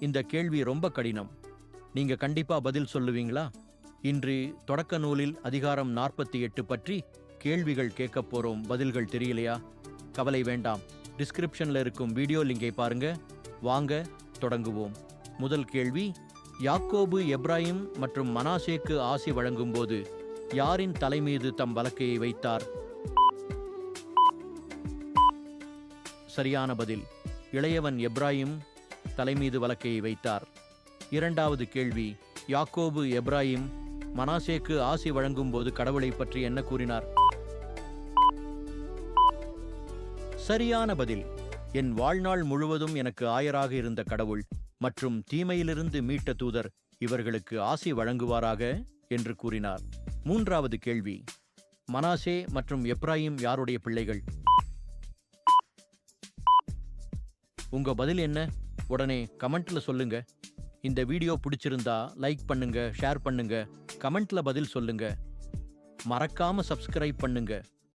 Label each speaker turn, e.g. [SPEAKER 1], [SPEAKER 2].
[SPEAKER 1] இந்த கேள்வி ரொம்ப கடினம். நீங்க கண்டிப்பா பதில் சொல்லுவீங்களா? இன்று தொடக்க நூலில் அதிகாரம் நாற்பத்தி எட்டு பற்றி கேள்விகள் கேட்கப் போறோம். பதில்கள் தெரியலையா? கவலை வேண்டாம். டிஸ்கிரிப்ஷன்ல இருக்கும் வீடியோ லிங்கை பாருங்க. வாங்க தொடங்குவோம். முதல் கேள்வி யாக்கோபு எப்ராஹிம் மற்றும் மனாசேக்கு ஆசி வழங்கும்போது யாரின் தலைமீது தம் வழக்கையை வைத்தார்? சரியான பதில். இளையவன் எப்ராஹிம் தலைமீது வழக்கை வைத்தார். இரண்டாவது கேள்வி யாக்கோபு எப்ராஹிம் மனாசேக்கு ஆசி வழங்கும்போது கடவுளை பற்றி என்ன கூறினார்? சரியான பதில் என் வாழ்நாள் முழுவதும் எனக்கு ஆயராக இருந்த கடவுள் மற்றும் தீமையிலிருந்து மீட்ட தூதர் இவர்களுக்கு ஆசி வழங்குவாராக? என்று கூறினார். மூன்றாவது கேள்வி மனாசே மற்றும் எப்ராஹிம் யாருடைய பிள்ளைகள்? உங்க பதில் என்ன? உடனே கமெண்ட்ல சொல்லுங்க. இந்த வீடியோ பிடிச்சிருந்தா லைக் பண்ணுங்க ஷேர் பண்ணுங்க கமெண்ட்ல பதில் சொல்லுங்க. மறக்காம சப்ஸ்கிரைப் பண்ணுங்க.